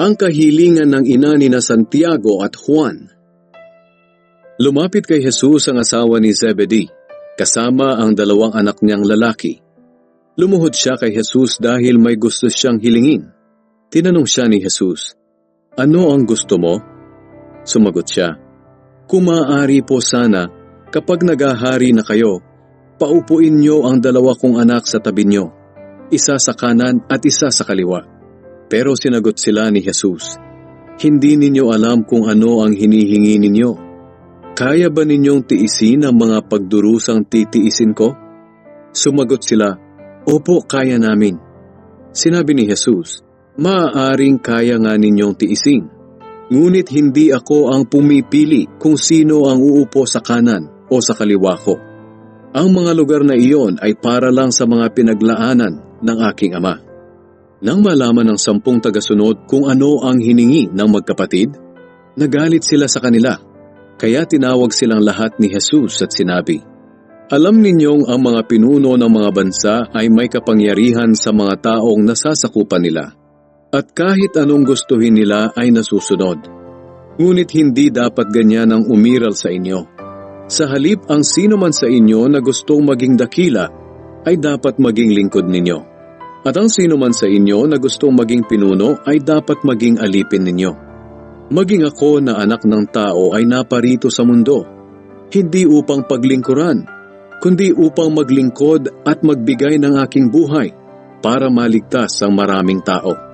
Ang kahilingan ng ina ni na Santiago at Juan. Lumapit kay Jesus ang asawa ni Zebedee, kasama ang dalawang anak niyang lalaki. Lumuhod siya kay Jesus dahil may gusto siyang hilingin. Tinanong siya ni Jesus, Ano ang gusto mo? Sumagot siya, Kung maaari po sana, kapag nagahari na kayo, paupuin niyo ang dalawa kong anak sa tabi niyo, isa sa kanan at isa sa kaliwa. Pero sinagot sila ni Jesus, Hindi ninyo alam kung ano ang hinihingi ninyo. Kaya ba ninyong tiisin ang mga pagdurusang titiisin ko? Sumagot sila, Opo, kaya namin. Sinabi ni Jesus, Maaaring kaya nga ninyong tiisin. Ngunit hindi ako ang pumipili kung sino ang uupo sa kanan o sa kaliwa ko. Ang mga lugar na iyon ay para lang sa mga pinaglaanan ng aking ama. Nang malaman ng sampung tagasunod kung ano ang hiningi ng magkapatid, nagalit sila sa kanila. Kaya tinawag silang lahat ni Jesus at sinabi, Alam ninyong ang mga pinuno ng mga bansa ay may kapangyarihan sa mga taong nasasakupan nila. At kahit anong gustuhin nila ay nasusunod. Ngunit hindi dapat ganyan ang umiral sa inyo. Sa halip ang sino man sa inyo na gustong maging dakila ay dapat maging lingkod ninyo. At ang sino man sa inyo na gustong maging pinuno ay dapat maging alipin ninyo. Maging ako na anak ng tao ay naparito sa mundo, hindi upang paglingkuran, kundi upang maglingkod at magbigay ng aking buhay para maligtas ang maraming tao.